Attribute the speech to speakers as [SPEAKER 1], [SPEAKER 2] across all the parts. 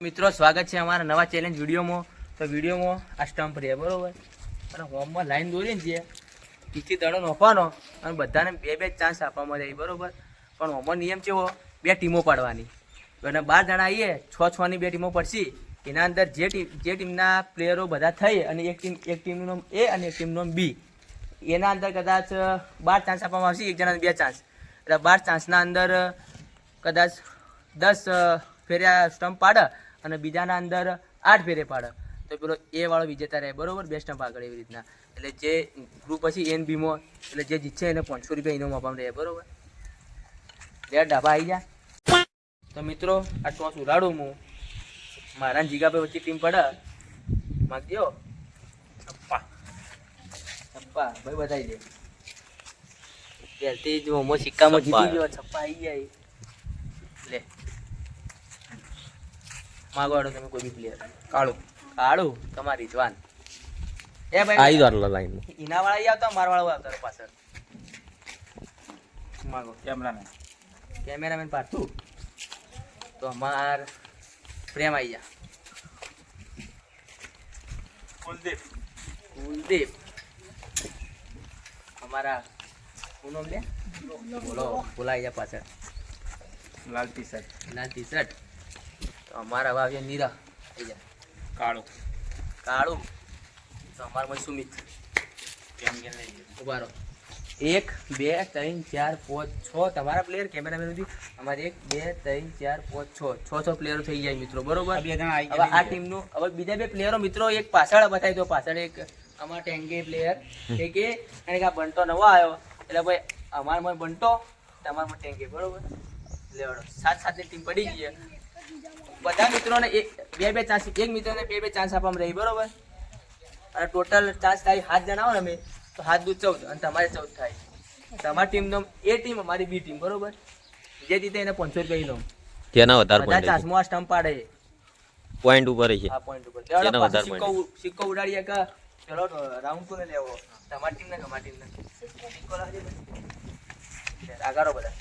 [SPEAKER 1] મિત્રો, સ્વાગત છે અમારા નવા ચેલેન્જ વિડીયોમાં. તો વિડીયોમાં આ સ્ટમ્પ રહે, બરોબર? અને હોમમાં લાઈન દોરીએ જે પીછી દડો નોખવાનો અને બધાને બે બે ચાન્સ આપવામાં જાય, બરોબર? પણ હોમમાં નિયમ કેવો બે ટીમો પાડવાની. અને બાર જણા આવીએ છ છની બે ટીમો પડશે. એના અંદર જે ટીમ જે ટીમના પ્લેયરો બધા થઈ અને એક ટીમ, એક ટીમનું એ અને એક ટીમનું બી. એના અંદર કદાચ બાર ચાન્સ આપવામાં આવશે, એક જણાને બે ચાન્સ એટલે બાર ચાન્સના અંદર કદાચ દસ ફેર્યા સ્ટમ્પ પાડે અને બીજાના અંદર આઠ ફેરે પાડે. તો પેલો એ વાળો વિજેતા રહે. બરોબર? બેસ્ટ નંબર આગળ એવી રીતના. એટલે જે ગ્રુપ પછી એન બીમો એટલે જે જીતશે એને પાંચસો રૂપિયા ઇનામ આપવામાં રહે. બરોબર? બે ડાબા આવી જા તો મિત્રો આ ટોસ ઉડાડું હું. મારા ને જીગાભાઈ વચ્ચે ટીમ પડે. માગજો છપ્પા છપ્પા ભાઈ બતાવી દે. ત્યારથી જ મોમો સિક્કામાં જીતી ગયો છપ્પા આવી જાય માગો હાડો તમે કોઈ બી પ્લેયર કાળું. કાળું? તમારી જવાન એ ભાઈ
[SPEAKER 2] આવી દો લાઈન
[SPEAKER 1] ઇના વાળા આવતા માર વાળા આવતા પાછળ. માગો
[SPEAKER 3] કેમેરામેન.
[SPEAKER 1] કેમેરામેન પાછું તો. અમાર પ્રેમ આવી જા
[SPEAKER 3] કુલદીપ.
[SPEAKER 1] કુલદીપ. અમારા પૂનમ લે બોલો. બોલાઈ જા પાછળ.
[SPEAKER 3] લાલ ટી શર્ટ
[SPEAKER 1] લાલ ટી શર્ટ અમારા વાવ્યા નીરા.
[SPEAKER 3] કાળો.
[SPEAKER 1] કાળો. અમારા અમારમાં સુમિત
[SPEAKER 3] કેમ કે લઈ
[SPEAKER 1] ઊભા રહો. એક બે ત્રણ ચાર પાંચ છ. તમારા પ્લેયર કેમેરામેન સુધી અમારે એક બે ત્રણ ચાર પાંચ છ. છ છ પ્લેયરો થઈ જાય મિત્રો. બરોબર?
[SPEAKER 3] બે જણા આવી
[SPEAKER 1] હવે આ ટીમનું હવે બીજા બે પ્લેયરો મિત્રો એક પાછળ બતાવી દો. પાછળ એક અમારા ટેંગે પ્લેયર એ કે એને કે આ બંટો નવો આવ્યો. એટલે ભાઈ અમારમાં બંટો તમારામાં ટેંગે બરોબર? લેવડો સાત સાતની ટીમ પડી ગઈ. બધા મિત્રોને એક બે બે ચાન્સ એક મિત્રોને બે બે ચાન્સ આપવામાં રહી બરોબર? અને ટોટલ ચાન્સ થાય હાથ જણા આવો ને અમે તો હાથ દૂધ ચૌદ અને તમારે ચૌદ થાય. તમારી ટીમનો એ ટીમ અમારી બી ટીમ બરોબર? જે જીતે એને પાંચસો રૂપિયા ઇનામ
[SPEAKER 2] તેના વધારે પોઈન્ટ
[SPEAKER 1] ચાન્સમાં આ સ્ટમ્પ પાડે
[SPEAKER 2] પોઈન્ટ ઉપર છે.
[SPEAKER 1] આ પોઈન્ટ ઉપર. તેના
[SPEAKER 2] વધારે
[SPEAKER 1] સિક્કો સિક્કો ઉડાડીએ કે ચલો રાઉન્ડ કોને લેવો? તમારી ટીમને કે મારી ટીમ ને? સિક્કો લાવજે આગારો બધા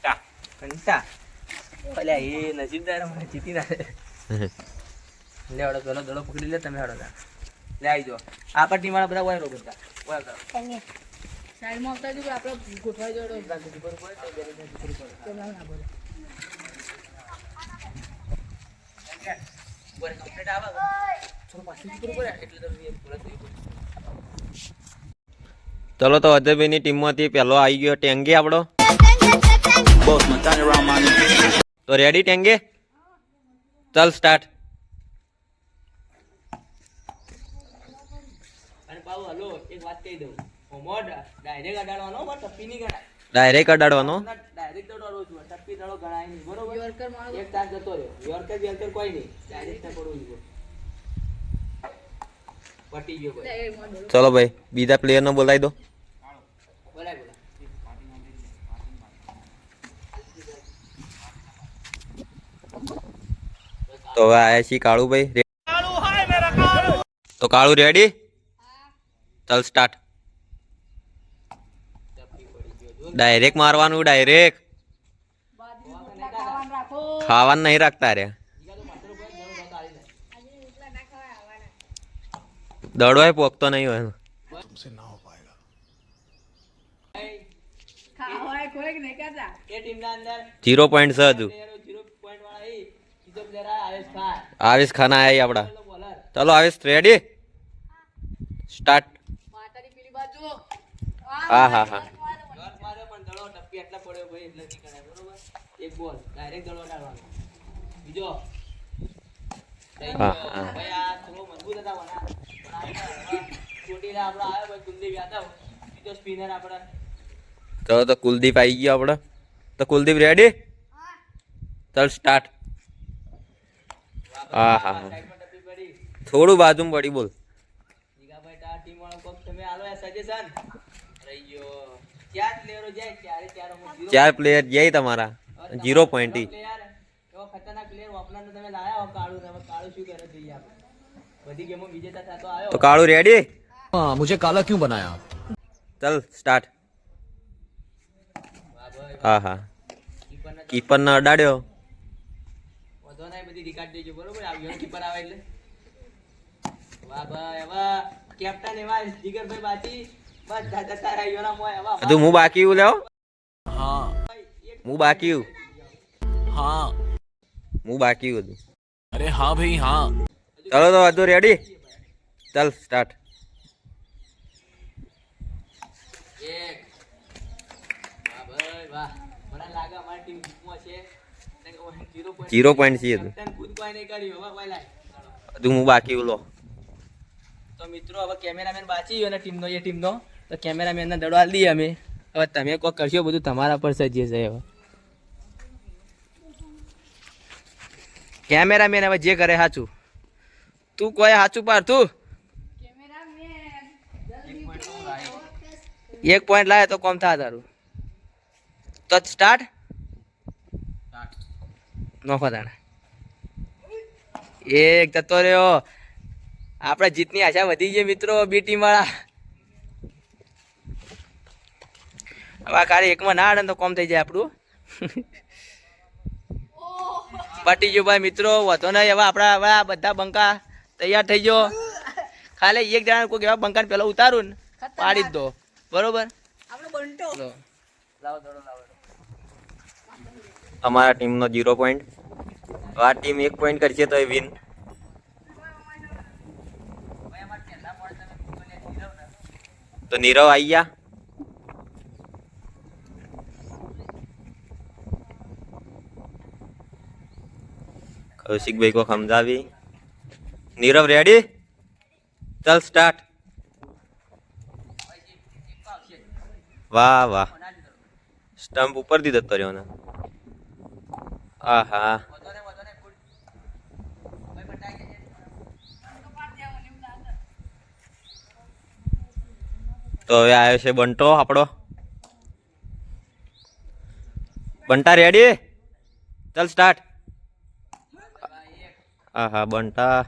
[SPEAKER 3] ટા.
[SPEAKER 1] કંટા અલ્યા એ નસીબદાર મને જીતી ના લે. હળો પેલો દડો પકડી લે તમે હળો તા. લે આવી જાઓ આપણા ટીમ વાળા બધા હોય રોગતા બધા કરો.
[SPEAKER 4] સાઈડમાં આવતા જ આપણે ગોઠવાઈ જોડો
[SPEAKER 1] બધા ગુડી પર તો પર.
[SPEAKER 4] ના બોલે.
[SPEAKER 1] ઉપર complete આવે. થોડું પાછું જીતવું પડે એટલે તો પૂરા થઈ
[SPEAKER 2] ચલો તો અજયભાઈની ટીમમાંથી પહેલો આવી ગયો ટેંગી આપણો. તો રેડી ટેંગે? ચાલ સ્ટાર્ટ
[SPEAKER 1] અને પાછું હલો એક વાત કહી દઉં. હોમો ડાયરેક્ટ અડાડવાનો
[SPEAKER 2] ડાયરેક્ટ
[SPEAKER 1] દડો છું ટપ્પી દડો ગણાય નહીં બરોબર?
[SPEAKER 4] યોરકર મારો
[SPEAKER 1] એક ચાન્સ જતો રહ્યો. યોરકર યોરકર કોઈ નહીં. ડાયરેક્ટ ના પડવું જોઈએ પટી ગયો
[SPEAKER 2] ચલો ભાઈ બીજા પ્લેયરને બોલાવી દો. તો હવે આયા છીએ કાળુભાઈ. તો કાળુ રેડી ચાલ સ્ટાર્ટ ડાયરેક્ટ મારવાનું ડાયરેક્ટ
[SPEAKER 4] ખાવાનું
[SPEAKER 2] નહીં રાખતા રે. દડવાય પોકતો નહીં હોય. જીરો પોઈન્ટ છે હજુ.
[SPEAKER 1] પ્લેયરો 0 પોઈન્ટ વાળા એ બીજો પ્લેયર આવેશ ખાન
[SPEAKER 2] આયા આપડા ચલો આવેશ રેડી સ્ટાર્ટ હા હા હા ચલો તો કુલદીપ આવી ગયો આપડે તો કુલદીપ રેડી ચાલ સ્ટાર્ટ હા હા થોડું બાજુમાં પડી બોલ.
[SPEAKER 1] ચાર પ્લેયર જય
[SPEAKER 2] તમારા. જીરો પોઈન્ટ તો કાળું રેડી
[SPEAKER 5] મુજે કાલા ક્યું બનાયા
[SPEAKER 2] ચલ સ્ટાર્ટ હા હા
[SPEAKER 1] કીપર
[SPEAKER 2] ને અડાડ્યો.
[SPEAKER 1] વાંધો નહીં બધી રિકાર્ડ દેજો બરોબર? આવ્યો કીપર આવે એટલે. વાહ ભાઈ હવે કેપ્ટન એવા જીગરભાઈ બાકી બસ દાદા તારા યોના મોય હવે
[SPEAKER 2] તું હું બાકી હું લેવો?
[SPEAKER 5] હા.
[SPEAKER 2] હું બાકી હું?
[SPEAKER 5] હા.
[SPEAKER 2] હું બાકી હું
[SPEAKER 5] અરે હા ભાઈ હા.
[SPEAKER 2] ચલો તો વાંધો રેડી ચલ સ્ટાર્ટ જીરો પોઈન્ટ છે હજુ. હું બાકી ઉલો
[SPEAKER 1] તો મિત્રો હવે કેમેરામેન બાચી ગયો ને ટીમનો એ ટીમનો તો કેમેરામેનને દડો આલી દઈએ અમે. હવે તમે કોઈ કરશો બધું તમારા પર સજીએ છે હવે. કેમેરામેન હવે જે કરે સાચું. તું કોઈ સાચું પાર તું. એક પોઈન્ટ લાવે તો કોમ થાય તારું. તો સ્ટાર્ટ નોખો તાણે એક જતો રહ્યો. આપણે જીતની આશા વધી ગઈ મિત્રો બી ટીમ વાળા. હવે આ ખાલી એકમાં ના આડે ને તો કોમ થઈ જાય આપણું. પટી ગયું ભાઈ મિત્રો વધો નહીં. હવે આપણા હવે આ બધા બંકા તૈયાર થઈ ગયો. ખાલી એક જણા કોઈ એવા બંકાને પેલો ઉતારું ને પાડી જ દો. બરોબર?
[SPEAKER 4] આપણો બંટો.
[SPEAKER 1] લો. લાવો દડો લાવો
[SPEAKER 2] અમારા ટીમનો જીરો પોઈન્ટ આ ટીમ એક પોઈન્ટ કરશે તો એ વિન તો નીરવ આવી ગયા. કૌશિકભાઈ કો સમજાવી. નીરવ રેડી ચાલ સ્ટાર્ટ વાહ વાહ. સ્ટમ્પ ઉપર દીધો કર્યો ને. આ
[SPEAKER 1] વધો ને વધો ને ગુડ ભાઈ બટાઈ જશે
[SPEAKER 2] તો હવે આવ્યો છે બંટો આપણો. બંટા રેડી ચાલ સ્ટાર્ટ હા હા, બંટા.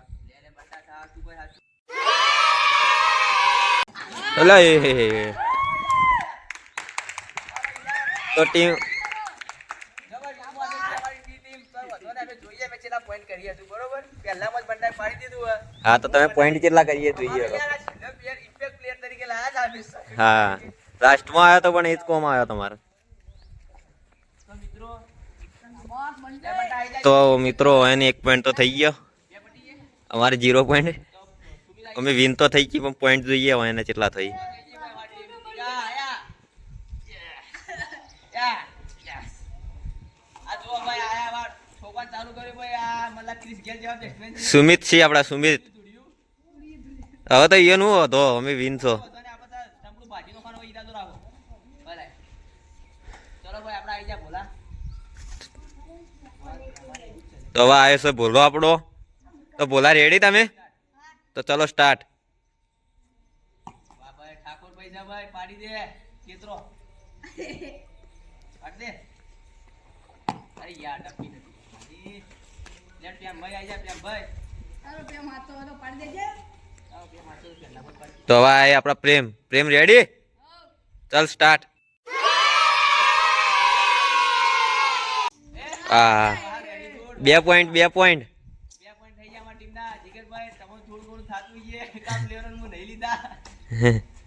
[SPEAKER 1] તું
[SPEAKER 2] ટીમ હા, તો તમે પોઈન્ટ કેટલા કરીએ જોઈએ. હા. લાસ્ટમાં આવ્યો તો પણ એ જ આવ્યો તમારે. તો મિત્રો, એને એક પોઈન્ટ તો થઈ ગયો. અમારે જીરો પોઈન્ટ અમે વિન તો થઈ ગઈ, પણ પોઈન્ટ જોઈએ હવે એને કેટલા થઈ. સુમિત છે આપડા સુમિત. હવે તો એનું હતો, અમે વિન છો
[SPEAKER 1] ચલો ભાઈ આપણે આવી જા ભોલા
[SPEAKER 2] તો હવે આવ્યો છે ભોલો આપણો. તો ભોલા રેડી તમે? તો ચલો સ્ટાર્ટ
[SPEAKER 1] ઠાકોર ભાઈ પાડી દે કેતરો પાડ દે. અરે યાર ડપ્પી નથી. લે પ્યામ ભાઈ આઈ જા પ્યામ ભાઈ.
[SPEAKER 4] તારો પ્રેમ હાથો હતો પાડી દેજે.
[SPEAKER 2] તો હવે આપણા પ્રેમ. પ્રેમ રેડી ચાલ સ્ટાર્ટ આ. બે પોઈન્ટ બે પોઈન્ટ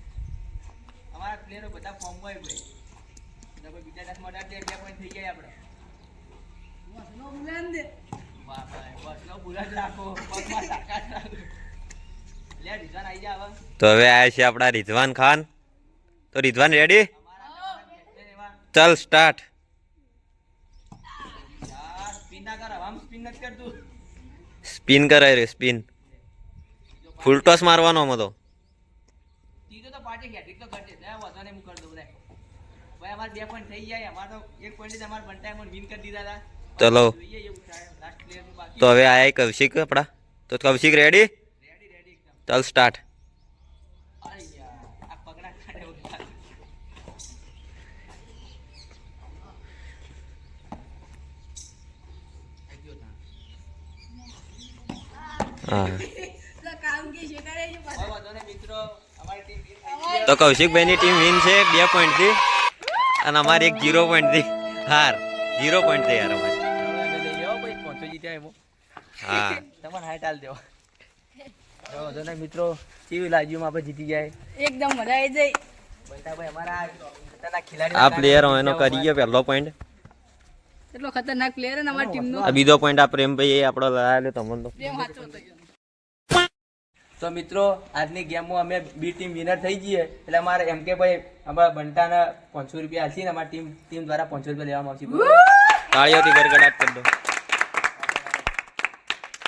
[SPEAKER 2] તો હવે આવ્યા છે આપણા રિઝવાન ખાન. તો રિઝવાન રેડી ચાલ સ્ટાર્ટ
[SPEAKER 1] સ્પિન ના કર આમ સ્પિન નથી કરતું.
[SPEAKER 2] સ્પિન કરાય રે સ્પિન. ફૂલ ટોસ મારવાનો આમાં તો.
[SPEAKER 1] પાર્ટી હેટ્રિક તો કરજે દે વધો હું કરી દઉં રે ભાઈ અમારે બે પોઈન્ટ થઈ જાય અમારે તો એક પોઈન્ટ અમારે વિન કરી દીધા હતા.
[SPEAKER 2] ચલો. તો હવે આયા કૌશિક આપણા. તો કૌશિક રેડી
[SPEAKER 1] રેડી રેડી
[SPEAKER 2] ચાલ સ્ટાર્ટ
[SPEAKER 1] અરે યાર આ પગના કાઢે એવું થાય. થઈ ગયો તાણ.
[SPEAKER 2] હા
[SPEAKER 4] તો કૌશિકભાઈ કરે
[SPEAKER 1] ને મિત્રો અમારી ટીમ
[SPEAKER 2] વિન છે બે પોઈન્ટથી અને અમારી એક જીરો પોઈન્ટથી હાર. જીરો પોઈન્ટથી યાર અમારી. હા.
[SPEAKER 1] તમારે મિત્રો કેવી લાગ્યું આપણે જીતી જાય
[SPEAKER 4] એકદમ મજા આવી જાય.
[SPEAKER 2] આ પ્લેયર એનો કરીએ પહેલો પોઈન્ટ
[SPEAKER 4] એટલો ખતરનાક પ્લેયર ને અમારી ટીમ નો.
[SPEAKER 2] આ બીજો પોઈન્ટ આ પ્રેમભાઈ એ આપણો લડાયેલો તમને તો
[SPEAKER 4] પ્રેમ સાચો
[SPEAKER 1] તો મિત્રો આજની ગેમમાં અમે બી ટીમ વિનર થઈ જઈએ. એટલે અમારે એમ કે ભાઈ અમારા બંટાના પાંચસો રૂપિયા હશે ને અમારી ટીમ ટીમ દ્વારા પાંચસો રૂપિયા લેવામાં આવશે.
[SPEAKER 2] તાળીઓથી ગરગડાટ કરી દો.